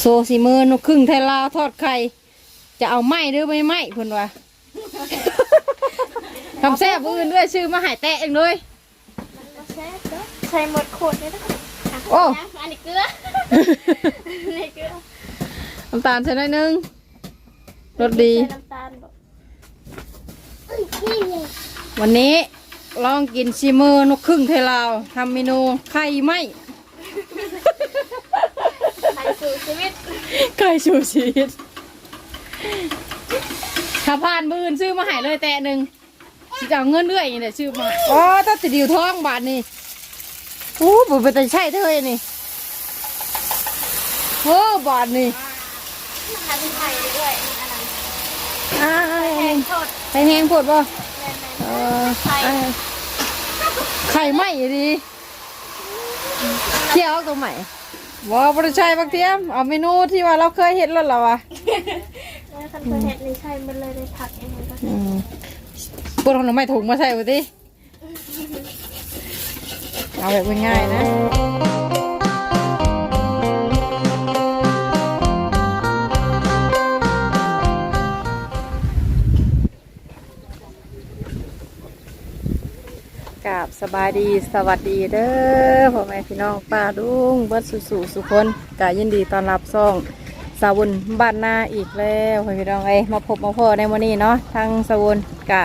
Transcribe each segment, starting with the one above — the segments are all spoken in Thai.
โซซิมือนกครึ่งไทยลาวทอดไข่ จะเอาไหมหรือไม่ไหมเพิ่นว่าทำแซ่บอื่นด้วยชื่อมาใหายแตะเองเลยใส่หมดขวดเลยนะโอ้อันนี้เกลืออันนี้เกลือน้ำตาลใส่หน่อยนึงรสดีใส่น้ำตาลบอกวันนี้ลองกินชิมือนกครึ่งไทยลาวทำเมนูไข่ไหมใส่สู่ชีวิตไก่ชูชีสถ้าผ่านมืออื่นซื้อมาใหายเลยแตะหนึ่งสิจะเอาเงินเรื่อยอย่างนี้ชื่อมาอ๋อถ้าติดอยู่ท้องบาทนี่โอ้บุเป็นแต่ใช่เธอนี่โอ้บาทนี่ทำไข่ด้วยอันนั้นอ่าแกงสดไข่แห้งปวดป่ะแม่นเอออ่าไข่ไหมดีเที่ยวตรงไหน ว่าบริชัยบางเทียมเอาเมนูที่ว่าเราเคยเห็นแล้วเหรอวะๆแล้วคันเพื่อนเห็ดนี่ใช่มันเลยได้ผักเองมันก็อืมปวดของหน่อไม้ถุงมาใส่ไว้ดิเอาแบบง่ายๆนะ กับสบายดีสวัสดีเด้อพ่อแม่พี่น้องป้าดุงเบิดสุสุสุคนกายินดีต้อนรับซ่องสาวุนบ้านนาอีกแล้วพ่อพี่น้องเอ้ยมาพบมาพ่อในวันนี้เนาะทางสาวุนกะ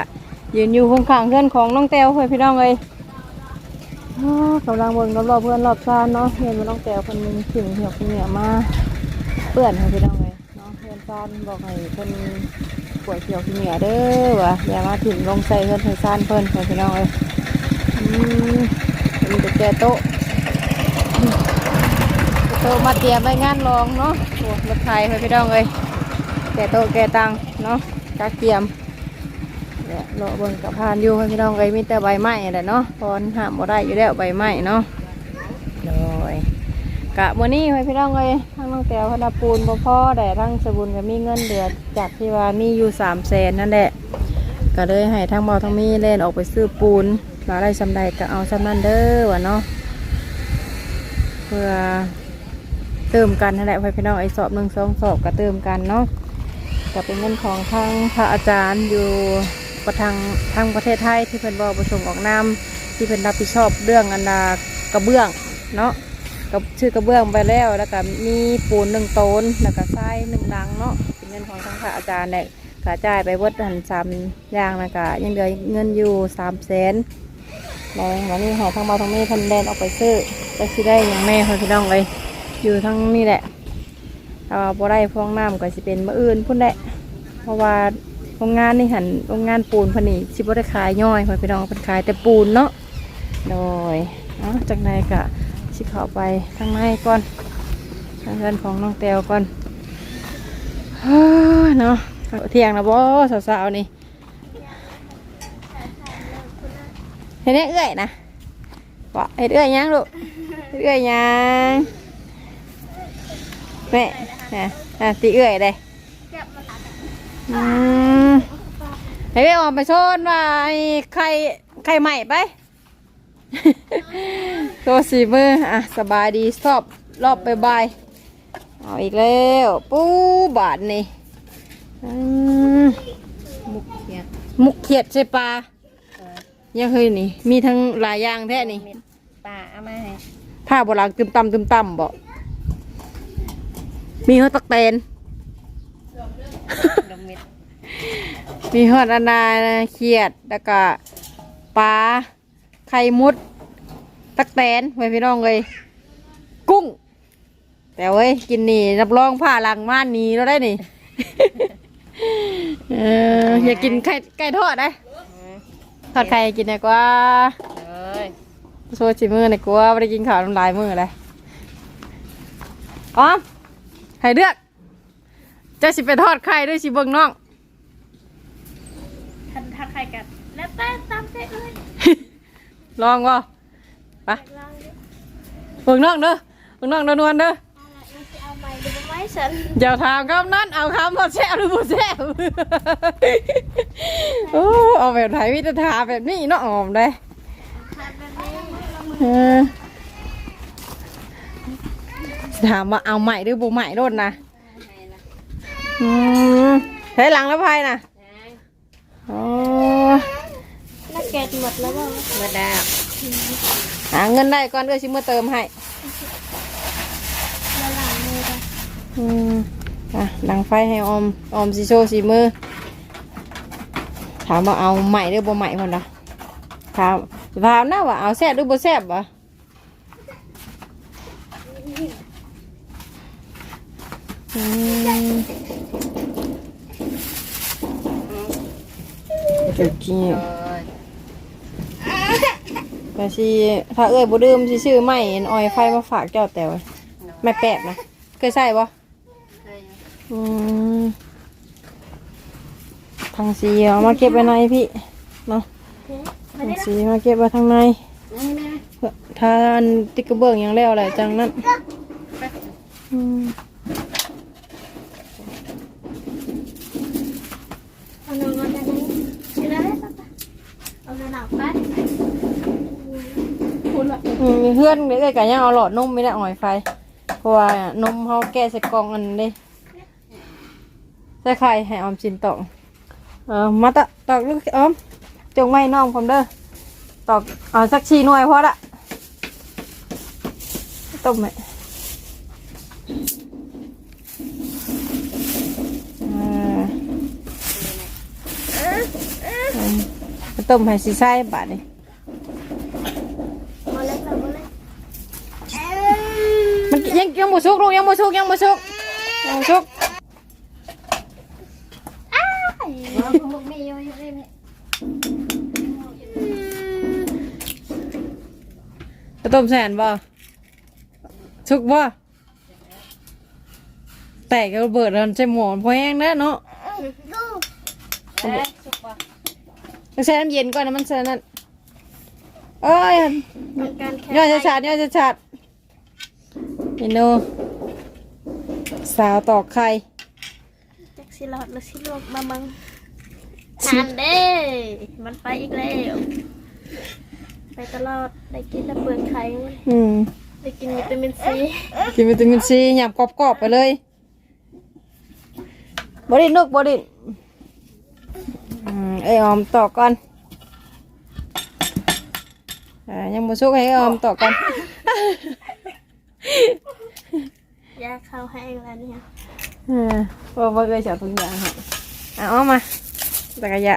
ยืนอยู่ข้างๆเพื่อนของน้องแต้วพ่อพี่น้องเอ้ยกำลังเบิ่งรอบเพื่อนรอบชานเนาะเห็นว่าน้องแต้วคนถึงเหี่ยวคนเหนียวมาเปื่อนพ่อพี่น้องเอ้ยเนาะเพื่อนชานบอกให้เพิ่นป่วยเขียวขี้เหนียวเด้อวะอย่ามาถึงลงใส่เพื่อนเพื่อนชานเพิ่อนพ่อพี่น้องเอ้ย อืมมีแต่แกโต๊ะโต๊ะมาเตรียมไว้งานรองเนาะโอ้รถไทยไปพี่น้องเลยแกโต๊ะแกตังเนาะกาเกียมเนี่ยเลาะบิ่งกับพานอยู่ให้พี่น้องเลยมีแต่ใบไม้แหละเนาะพอนห้ามบ่ได้อยู่แล้วใบไม้เนาะโดยกะมื้อนี้ให้พี่น้องเลยทั้งน้องแต้วพนาปูนบ่พ่อแต่ทั้งสบุญก็มีเงินเดือดจากที่ว่ามีอยู่3แสนนั่นแหละก็เลยให้ทั้งเบาทั้งมีเล่นออกไปซื้อปูน มาได้สำใดก็เอาสำนั้นเด้อวะเนาะเพื่อเติมกันนั่นแหละพี่น้องไอ้สอบหนึ่งสองสอบก็เติมกันเนาะก็เป็นเงินของทางพระอาจารย์อยู่ประทางทางประเทศไทยที่เพิ่นบอกประสงค์ออกนามที่เพิ่นรับผิดชอบเรื่องอันดากระเบื้องเนาะกับชื่อกระเบื้องไปแล้วแล้วก็มีปูนหนึ่งโตนแล้วก็ทรายหนึ่งดังเนาะเป็นเงินของทางพระอาจารย์แหละกระจายไปเบิดหันสามอย่างนะกะยังเหลือเงินอยู่สามแสน แล้วันนี้หอทางเบาทางนี้เพันแดนออกไปซื้อไปซื้อได้อย่างแม่คนพี่น้องเลยอยู่ทั้งนี่แหละเอาพอได้พวงน้ำก็สิเป็นมื่ออื่นพุ่นแหละเพราะว่าโรงงานนี่หันโรงงานปูนเพนนี่สิบ่ได้ขายย่อยพ่อพี่น้องเพิ่นขายแต่ปูนเนาะโดยเนาะจากในกะสิเข้าไปทางในก่อนทางเรือนของน้องแตวก่อนเฮ้อเนาะเที่ยงนะบ่สาวๆนี่ เห็นไหมเอื้อยนะบอกเห็นเอื้อยยังลูกเอื้อยยังแม่นะอะตีเอื้อยเลยเก็บมาตัดอืมให้ไปออกไปโซนว่าไอ้ไข่ไข่ใหม่ไปตัวสีมืออะสบายดีชอบรอบบ่ายเอาอีกแล้วปูบาทนี่อืมมุกเขียดมุกเขียดใช่ปลา ยังเคยนี่ มีทั้งหลายอย่างแท้นี่ ป่าเอามาให้ผ้าโบราณตึมตำตึมตำบ่มีฮอดตักเตน ดมเม็ดมีฮอดอันนาเขียด แล้วก็ปลา ไข่มุด ตักแตนไว้พี่น้องเลย กุ้ง แต่เว้ย กินนี่รับรองผ้าหลังม่านนี้เราได้นี่ เอออยากกินไข่ไก่ทอดนะ ทอดไข่กินดีกว่าเอ้ยโซชิมือในกลัวไม่ได้กินข้าวน้ำลายมือเลยอ๋อให้เลือกเจะสิไปทอดไข่ด้วยสิเบิ่งน้องทันทักใครกัน แล้วแต่ตามใจเลยลองวะไปลองดูเบิ่งน้องเด้อเบิ่งน้องเด้อนวลเด้อ ฉันอย่าถามคำนั้นเอาคำพอแซ่บหรือบ่แซ่บโอ้เอาแบบไหนวิจถามแบบนี้เนาะออมได้ทำแบบนี้เออถามว่าเอาใหม่หรือบ่ใหม่โดนนะอืมใช้หลังแล้วพายนะอ๋อน่าแกะหมดแล้วบ้างเมื่อดาวหาเงินได้ก่อนเอ้ยชิมาเติมให้ แล้วหลังมือกัน อืมอะดังไฟให้ออมออมสีโชสีมือ ถามว่าเอาใหม่หรือบ่ใหม่คนละถามถามนะว่าเอาแซ่บหรือบ่แซ่บวะอืมเดี๋ยวกิน แต่สิถ้าเอ้ยบ่ดื่มสิซื้อไม้ออยไฟมาฝากเจ้าแต่ว่าไม่แปดนะเคยใส่บ่ ทางสีเอามาเก็บไว้ในพี่เนาะทางสีมาเก็บไว้ทางในเพื่อถ้าอันติ๊กกระเบื้องยังแล้วอะไรจังนั้นอืมเงินอะไรกินได้ป่ะเอาเงินหลับไปพูดละเพื่อนเด็กๆก็ยังเอาหลอดนมไม่ได้อ่อยไฟเพราะว่านมเขาแก้ใส่กล่องอันนี้ ใส่ไข่ให้ออมชินตอกเออมาตะตอกลูกออมจงไว้น้องผมเด้อตอกเอาสักชีหน่วยพอละต้มไหมอ่าอืมไปต้มให้สีไส้บาทนี่มาเล็กเรามาเล็กมันยังยังบ่สุกลูกยังบ่สุกยังบ่สุกยังบ่สุก เราของลูกไม่ย่อยเลยเนี่ย จะ ต้มแสนบ่สุกบ่แตกกระเบิดแล้วใส่หมอนพอแห้งแล้วเนาะดูเอ้ยสุกปะต้องใช้น้ำเย็นก่อนนะมันเสนั่นเอ้ยย่อยชาดย่อยชาดเมนูสาวตอกไข่จ็คสิหลอดหรือสิลวกมามังทานเด้มันไปอีกแล้ว ไปตลอดได้กินแต่เปลือกไข่อืมได้กินวิตามินซีกินวิตามินซีหยับกรอบๆไปเลยบดินลูกบดินอืมเอ้ยออมตอกก่อนอ่ายังบ่สุกให้ออมตอกก่อนยาเข้าให้แล้วเนี่ยอ่าบ่บ่เคยเสียทุกอย่างให้อะเอามาตะกะยะ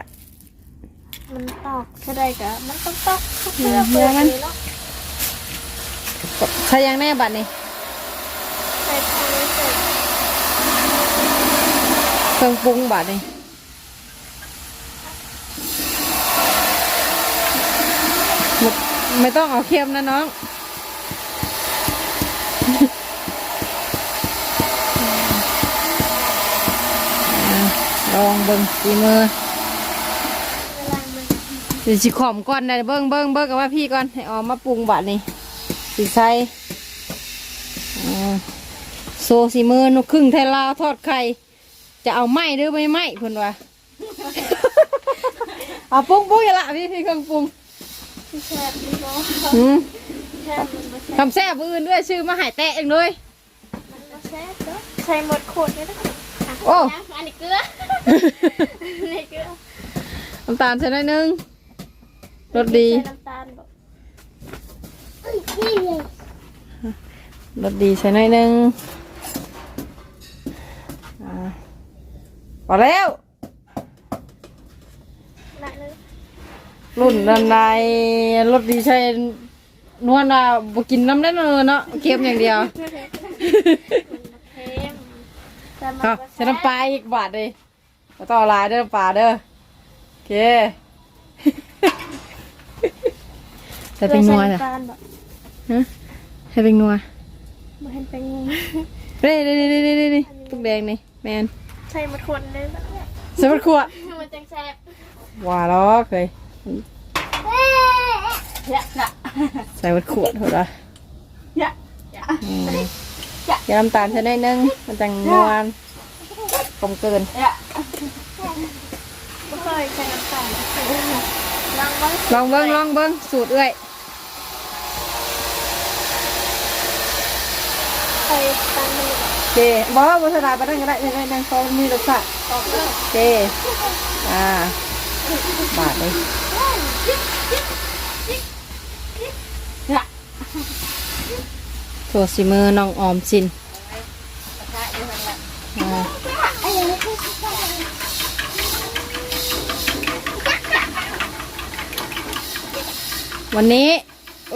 มันตอกแค่ได้กะมันต้องตอกทุกเรื่องเปลือมันนี้เนาะใช้ยังแน่บัดนี้ใส่ทางนี้เสร็จเครื่องปรุงบัดนี่ไม่ต้องเอาเค็มนะน้องลองเบิ่งสีมือ ดี๋ยวสิขอมก่อนนะเบิ่งเบิ่งเบิ่งกับว่าพี่ก่อนให้ออกมาปรุงบัดนี้สีใส่อ่าโซสีมือนุกครึ่งไทยลาวทอดไข่จะเอาไหมหรือไม่ไหมเพิ่นว่าเอาปรุงปรุงอย่าละพี่พี่เครื่องปรุงที่แช่ดีบ่หืมแช่มันมาแช่ทำแซ่บอื่นด้วยชื่อมาใหายแตะเองเลยมันมาแช่เด้อใส่หมดขวดเลยนะะโอ้อันนี้เกลือนี่เกลือน้ำตาลใส่หน่อยหนึง รสดี ใส่น้ำตาลบ่นี่เลยรสดีใส่หน่อยหนึงอ่าพอแล้วละนึงรุ่นนันไดรสดีใช่นวลอะบ่กินน้ำได้เลยเนาะเค็มอย่างเดียวเค็มแต่มันเอาก็ใส่น้ำปลาอีกบาทเลยมาต่อลายเด้อน้ำปลาเด้อโอเค ใส่เป็นนัวใส่จ้ะน้ำตาลบ่ฮะใส่เป็นนัวบ่เห็นเป็นงูเร่เร่เร่เร่เร่เร่ตุกแดงนี่แมนใส่หมดขวดเลยแบบเนี้ยใส่มะขวดมันจังแซ่บว่าล้อกเลยเละละใส่มะขวดเถอะละเละละอืมอย่าน้ำตาลใส่ได้นึงมันจังนวลกลมเกินไม่เคยใส่น้ำตาลลองบ้างลองเบิ้งลองเบิ้งสูตรเอ้ย ไปตามมันโอเคบอกว่าบนสลาไปนั่งก็ได้ยังไงนั่งเขามีรสชาติออกเด้อโอเคอ่าบาทเลยตัวสีมือน้องออมสินวันนี้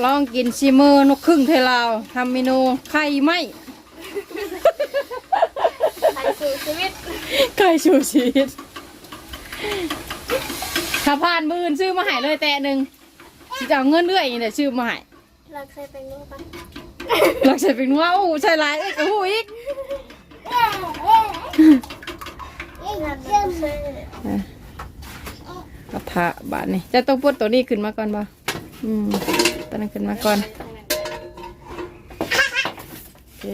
ลองกินซีมือนกครึ่งไทยลาวทำเมนูไข่ไหมไป สู่ชีวิตไก่ชูชีสถ้าผ่านมืออื่นซื้อมาให้เลยแต่หนึ่งสิจะเอาเงินเรื่อยนี่แหละซื้อมาให้เราเคยไปงูปะหลักใส่เป็นว่าโอ้ใช่หลายเอ้ยกระหูอีกงานมันเคยกระทะบาทนี่จะต้องพูดตัวนี้ขึ้นมาก่อนบ่อืมตัวนั้นขึ้นมาก่อนโอเค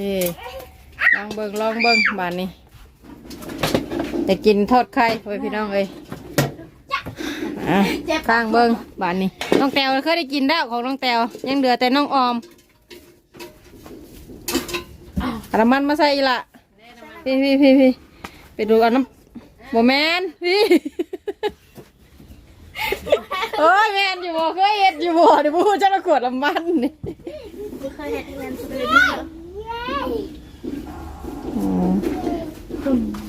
ลองเบิ่งลองเบิ่งบาทนี้ จะกินทอดไข่ไว้พี่น้องเอ้ยอะข้างเบิ่งบาทนี้น้องแตวเคยได้กินแล้วของน้องแตวยังเหลือแต่น้องออมเอาน้ำมันมาใส่อีกละพี่พี่พี่พี่ไปดูเอาน้ำโมแมนพี่โอ้ยแมนอยู่บ่เคยเห็ดอยู่บ่เดี๋ยวพูดจะระขวดน้ำมันนี่เคยเห็นงานสุดเลยนี่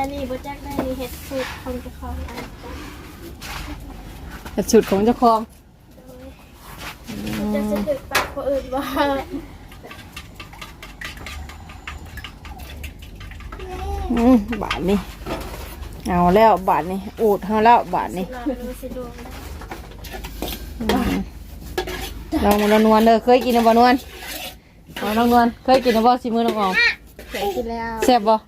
รออืมแต่อันนี่บูจักได้เห็ดสูตรของเจ้าของอันเห็ดสุดของเจ้าของจะจะถึกปากคนอื่นว่าอืมบาทนี่เอาแล้วบาทนี่อูดเอาแล้วบาทนี่หลอดรู้สิดวงได้ลองมานวลๆเด้อเคยกินบ่นวลเอาน้องนวลเคยกินบ่สิมือน้องออมเคยกินแล้วแซ่บบ่แ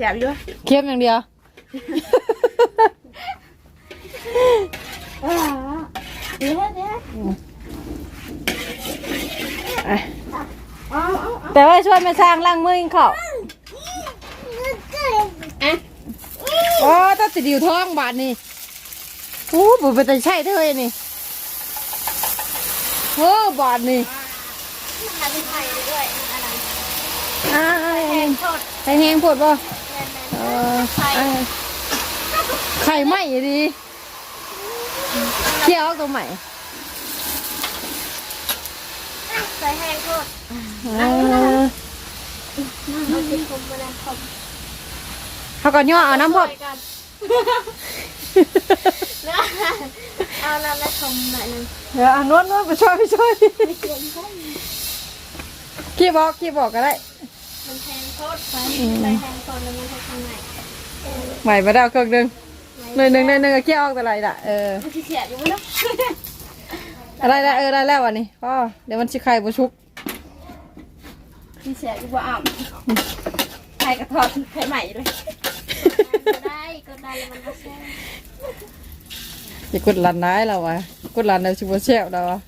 สบอยู่เค็มอย่างเดียวเดี๋ยวเดี๋ยวอะแต่ว่าช่วยแม่สร้างล้างมือกินข้าวโอ้ต้องติดอยู่ท้องบาทนี่โอ้บ่เป็นแต่ใช่เท่าไหร่นี่โอ้บาทนี่ทำไข่ด้วยอันนั้นอ่าแทงโทษไข่แห้งปวดบ่แมนเอออ่าไข่ไหมดีเคี่ยวเอาตัวใหม่ๆใส่แห้งโทษเออเอาติดผมมาแล้วผมเขาก็ย่อเอาน้ำพดกันเอาน้ำและชมหน่อยนึงเดี๋ยวอ่านวดนวดไปช่วยไปช่วยขี้บอกขี้บอกก็ได้มันแทงโทษไป ใส่แห้งโทษแล้วมันจะทำไงใหม่มาได้เอาเครื่องหนึงหน่อยหนึ่งหน่อยหนึ่งก็ขี้ออกแต่ไรล่ะเออมันจะเสียอยู่มั้ยเนาะอะไรละเออได้แล้ววันนี้พ่อเดี๋ยวมันชิไข่บุชุกที่เสียอยู่บ่อ่ำไข่กระทอดไข่ใหม่ด้วยก็ได้ก็ได้แล้วมันก็แซ่บอย่ากดหลันได้เราวะกดหลันเดี๋ยวชิบเชี่ยวเราวะ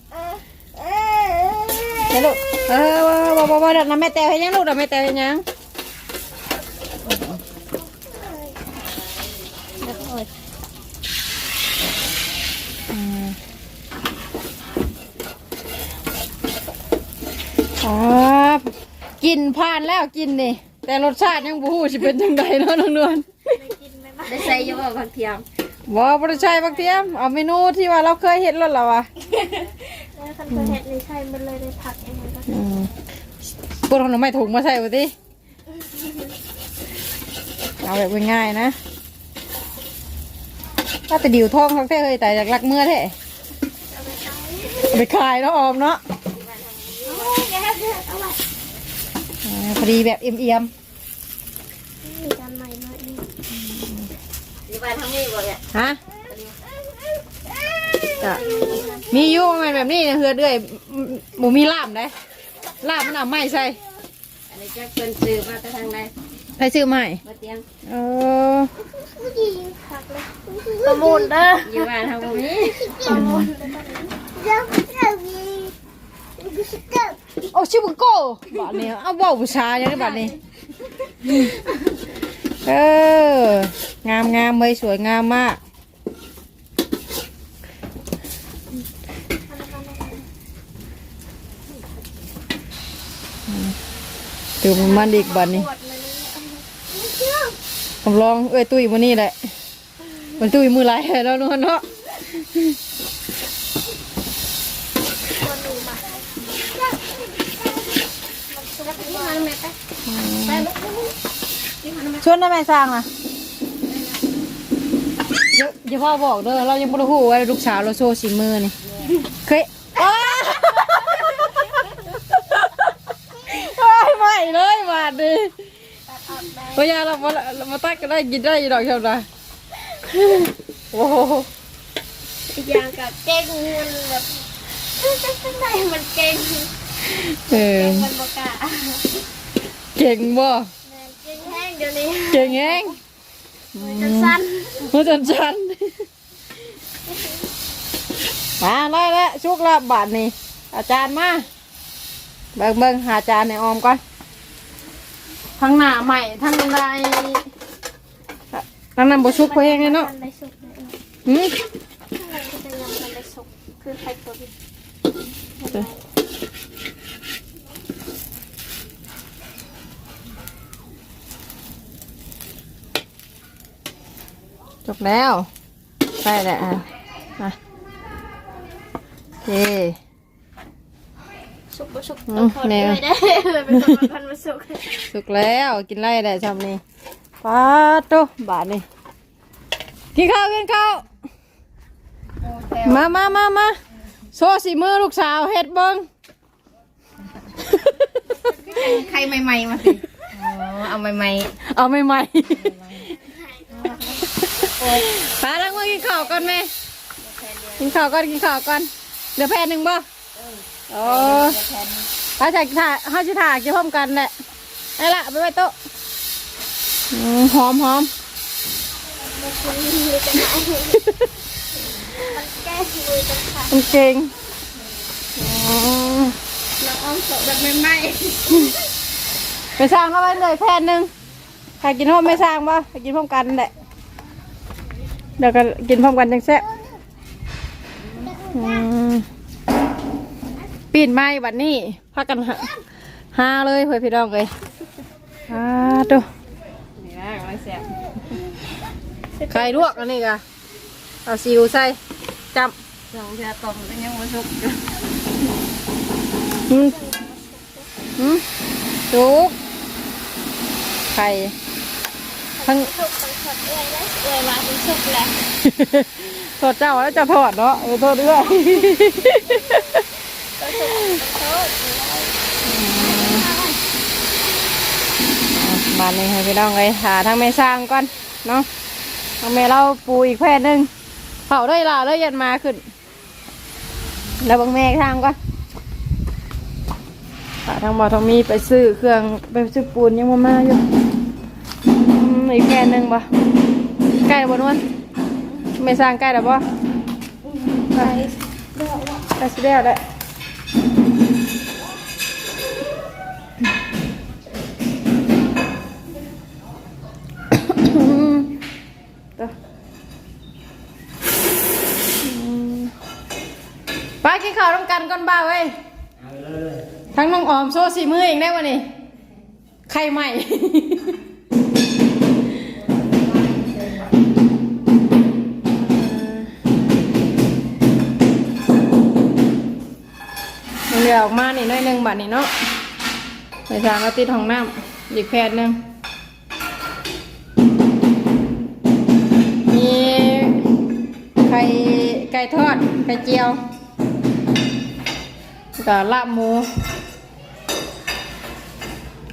เฮ้ยลูกเออว่าว่าว่าว่าเดี๋ยวน้ำแม่แตวให้ยังลูกเดี๋ยวแม่แตวให้ยัง แล้วก็ อืมอ๋อ กินผ่านแล้วกินนี่ แต่รสชาติยังบูฮู้สิเป็นจังไดเนาะน้องนวลได้กินไหมบ้างได้ใส่อยู่บ่ผักเทียมบ่บ่ได้ใช่บักเทียมเอาเมนูที่ว่าเราเคยเห็นแล้วล่ะวะแล้วคันเกิดเหตุนี้ใช่มันเลยได้ผักอย่างนั้นก็อืมพวกเราหน่อไม้ถุงมาใส่ไว้ดิเอาแบบง่ายๆนะถ้าแต่ดิวท้องเขาแท้เฮ้ยแต่อยากรักเมื่อแท้เอาไปใช้เอาไปขายเนาะออมเนาะโอ้ยแกเอาไว้อ่าพอดีแบบเอี่ยมมีการใหม่หน่อยนึงอยู่บ้านทั้งนี้บ่เนี่ยๆฮะจ้ะมีอยู่ประมาณแบบนี้นะเฮือเดือยหมูมีลาบได้ลาบมันเอาไม่ใส่อันนี้จะเพิ่นซื้อมาแต่ทางใดใครซื้อใหม่บ่เตียง เออผักเลยประมูลเด้ออยู่บ้านเฮาบ่มี ประมูล โอ้ชิบุโก้บาทนี้เอาว่าวชาอย่างนี้บาทนี้ เอองามงามเลยสวยงามมากดูมันมันอีกบัดนี้ปวดเลยผมลองเอ้ยตุ้ยวันนี้แหละมันตุ้ยมือไรแล้วนาะเนาะ ปวดหนูมาแล้วพี่มันแม่ไปไปลูกพี่มันแม่ ชวนได้ไหมสร้างนะอย่าอย่าพ่อบอกเด้อเรายังไม่รู้ว่าลูกสาวเราโชว์สีมือนี่เคยอ้าวไม่ไม่เลยบาดดิตัดออกได้พยาเรามาเรามาตักก็ได้กินได้อยี่ดอกเท่าไหร่โอ้โหอีกอย่างกับเก่งมันแบบข้างในมันเก่งเออเก่งมันบกล้าเก่งบ่แม่น เก่งแห้งเดี๋ยวนี้เก่งเองจะสั้นมือจนชันมาได้แล้วชุกละบาทนี่อาจารย์มาเบิ่งเบิ่งหาอาจารย์ในออมก่อนทั้งหน้าใหม่ทั้งลายทั้งนั้นบ่ชุกเพลงเลยเนาะมันได้สุกเลยหืมข้างในก็จะยังมันได้สุกคือไข่ตัวนี้ จบแล้วใช่แหละอะมาโอเค สุกบ่สุกอืต้องมทอดแนเลวยได้เลยเป็นคนพันมาสุกสุกแล้วกินไล่ได้ชำนี่ป้าดโตบาทนี่กินข้าวกินข้าวมามามามาโซ่สีมือลูกสาวเฮ็ดเบิ้งใครใหม่ๆมาสิอ๋อเอาใหม่เอาใหม่ๆ ป้าลังมือกินข้าวก่อนแม่กินข้าวก่อนกินข้าวก่อนเดี๋ยวแพนหนึ่งบ่โอ้ป้าจะถ่าห้าชิถ่าจะพร้อมกันแหละไอ้ละไปไว้โต๊ะอืมหอมหอมมันมือจะไหนมันแก้มือจะขาดมันเก่งอ๋อๆน้องอ้อมสดแบบใหม่ไปสร้างเอาไว้เลยแพนหนึ่งใครกินพร้อมไม่สร้างป่ะไปกินพร้อมกันแหละ เดี๋ยวกันกินพร้อมกันจังแซ่บอืมปีนไม้บัดนี้พากันหาหาเลยเพื่อนพี่น้องเลยฮาดูๆนี่นะกำลังแซ่บไข่ลวกอันนี้กะเอาซีอิ๊วใส่จับสองเทือต้มก็ยังบ่สุกอืมอืมจุกไข่ ทั้งสุกต้องทอดเอื้อยแล้วเอื้อยมาเป็นสุกแล้วทอดเจ้าแล้วจะทอดเนาะเออทอดเรื่อยก็สุกต้องทอดมานี่ให้พี่น้องเลยหาทางแม่สร้างก่อนเนาะทางแม่เราปูอีกแพร่หนึ่งเผาได้ลาแล้วยันมาขึ้น แล้วบางแม่ทางก่อนหาทางบ่อทางมีไปซื้อเครื่องไปซื้อปูนยังมามาอยู่ อืมอีกแพร่หนึ่งบ่ใกล้บ่นวลแม่สร้างใกล้แล้วบ่ใกล้ใกล้สิแล้วแหละอืมตัวอืมป้ากินข้าวร่วมกันก่อนบ้าเว้ยทั้งน้องออมโซ่สีมือเองได้วะนี่ไข่ใหม่ เดี๋ยวออกมานี่น้อยหนึ่งบาทนี่เนาะไปทางก็ติดห้องน้ำอีกแพทย์หนึ่งมีไข่ไก่ทอดไข่เจียวกับลาบหมู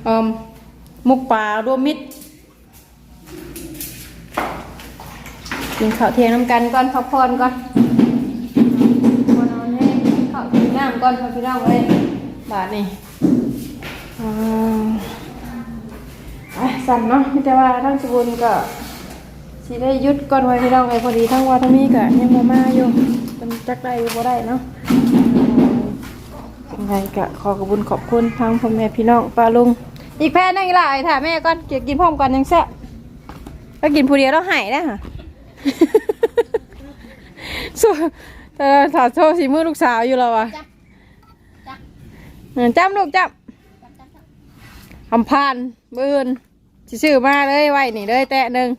อมมุกปลารวมมิตรกินข้าวเที่ยงน้ำกันก่อนพักผ่อนก่อน ก้อนพอพี่น้องเลยบาทนี่อ่าอะสั่นเนาะม่แต่ว่าทั้งสบุญก็สิได้ยุดก่อนไว้พี่น้องไอ้พอดีทั้งว่าทั้งนี้ก็ยังบ่มาอยู่เป็นจักได้หรือบ่ได้เนาะยังไงก็ขอกระบุญขอบคุณทางพ่อแม่พี่น้องป้าลุง อีกแพ้หนึงอีกล่ะไอ้ถ่าแม่ก่อนเกี่ยวกินพร้อมกันยังแซ่บก็กินผู้เดียวแล้วหายได้ค่ะสู้แต่ถาโชว์สีมือลูกสาวอยู่แล้ววะ จำลูกจำทำพานบืนสิซื้อมาเลยไว้นี่เลยแตะหนึ่ง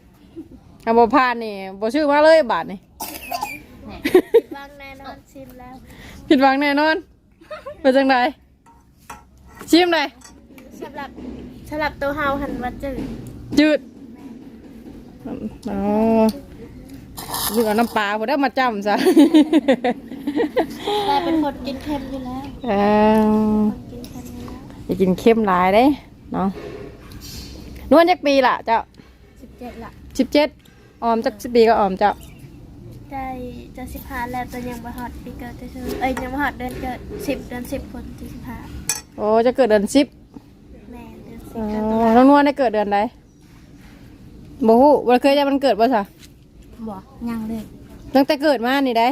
ทำบ่พานนี่บ่ซื้อมาเลยบาทนี่ผิดหวังแน่นอนชิมแล้วผิดหวังแน่นอนเป็นจังไดชิมเลยสำหรับสำหรับตัวเฮาหันมาจืดจืดอ๋อนี่เอาน้ำปลาพอได้มาจำซะ แต่เป็นคนกินเค็มอยู่แล้วเออกินเค็มอยู่แล้วอย่ากินเค็มหลายเด้เนาะนวลจักปีล่ะเจ้าสิบเจ็ดละสิบเจ็ดออมจักสิบปีก็ออมเจ้าได้จะสิบห้าแล้วแต่ยังบ่ฮอดปีเกิดจะชื่อเอ้ยยังบ่ฮอดเดือนเกิดสิบเดือนสิบคนที่สิบห้าโอ้จะเกิดเดือนสิบแม่เดือนสิอ๋บอเดือนตุลาน้องนวลได้เกิดเดือนใดบ่ฮู้บ่เคยได้มันเกิดบ่ซะบ่ยังเลยตั้งแต่เกิดมานี่ได้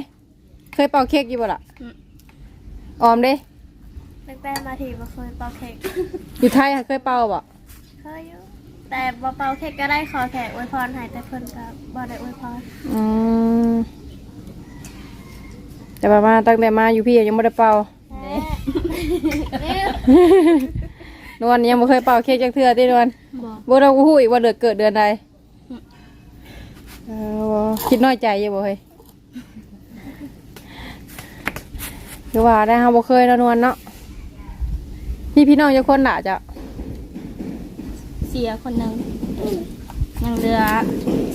เคยเป่าเค้กอยู่บ่ล่ะอืม ออมเด้ ตั้งแต่มาที่บ่เคยเป่าเค้กอยู่ไทยอะเคยเป่าบ่เคยอยู่แต่บ่เป่าเค้กก็ได้ขอแขกอวยพรให้แต่เพิ่นก็บ่ได้อวยพรอืมแต่ว่ามาตั้งแต่มาอยู่พี่ยังไม่ได้เป่านวลยังไม่เคยเป่าเค้กจักเทื่อที่นวลบ่บ่เราก็ฮู้อีกว่าเดือนเกิดเดือนใดเออคิดน้อยใจอยู่บ่เฮ้ย คือว่าได้เฮาบ่เคยเนาะนวลเนาะพี่พี่น้องจักคนล่ะจ้ะเสียคนหนึ่งยังเหลือ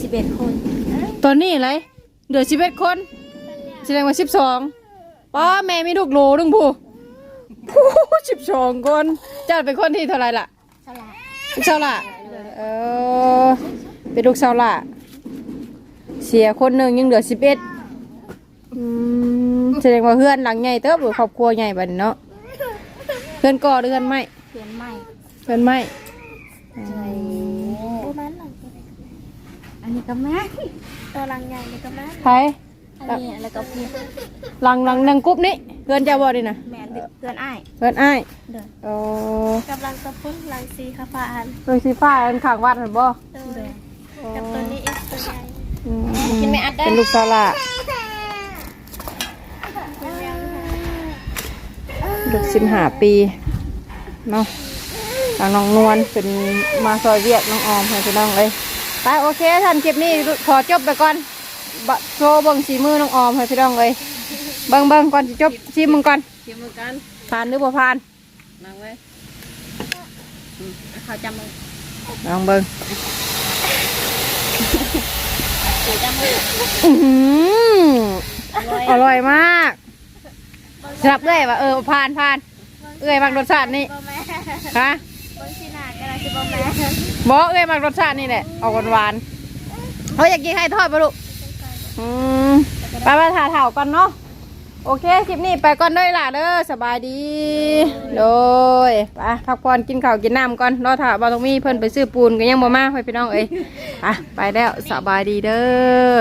สิบเอ็ดคน ตอนนี้อะไรเหลือ11คนแสดงว่า12ป้าแม่มีลูกโหลนึงผู้สิบสองคนเจ้าเป็นคนที่เท่าไหรล่ะสลาลูกสาวล่ะเออเป็นลูกสาวล่ะเสียคนหนึ่งยังเหลือสิบเอ็ด แสดงว่าเพื่อนหลังใหญ่เติบหรือครอบครัวใหญ่บัดนี้เนาะเพื่อนก่อหรือเพื่อนไม่เปลี่ยนใหม่เพื่อนไม่บ่แม่นหลังตัวเล็กอันนี้ก็แม่ตัวหลังใหญ่นี่ก็แม่นใครอันนี้แล้วก็เพื่อนหลังหลังหนังกรุ๊ปนี้เพื่อนเจ้าบ่ดีนะแม่เพื่อนอ้ายเพื่อนอ้ายเด้อโอ้กำลังตะพุ่นหลังสีขาวฟ้าอันเพื่อนสีฟ้าอันข้างวัดเห็นบ่โดยกับตัวนี้อีกตัวใหญ่อืมเป็นลูกสาวล่ะ เป็นยังไง ลูกสิบห้าปีเนาะทางน้องนวลเป็นมาซอยเวียดน้องออมให้พี่น้องเลยไปโอเคท่านคลิปนี้ขอจบไปก่อนบะโชว์เบิ่งสีมือน้องออมให้พี่น้องเลยเบิ่งเบิ่งก่อนสิจบชิมมึงก่อนเกี่ยวมือกันผ่านหรือบ่ผ่านนั่งไว้อืมเขาจำมือลองเบิ่งเขาจำมืออื้อหืออร่อยอร่อยมาก สำหรับเอ้ยว่าเออผ่านผ่านเอ้ยมักรสชาตินี่บ่แม่ฮะเบิ่งสิหน้าก็ได้สิบ่แม่บอกเอ้ยมักรสชาตินี่แหละออกหวานๆเขาอยากกินให้ทอดปะลูกอืมไปไปถ่าเถ่ากันเนาะโอเคคลิปนี้ไปก่อนเด้อล่ะเด้อสบายดี โดยไปพักผ่อนกินข้าวกินน้ำก่อนรอถ่าบอตรงมีเพิ่นไปซื้อปูนก็ยังบ่มาไปพี่น้องเอ้ยไปไปแล้วสบายดีเด้อ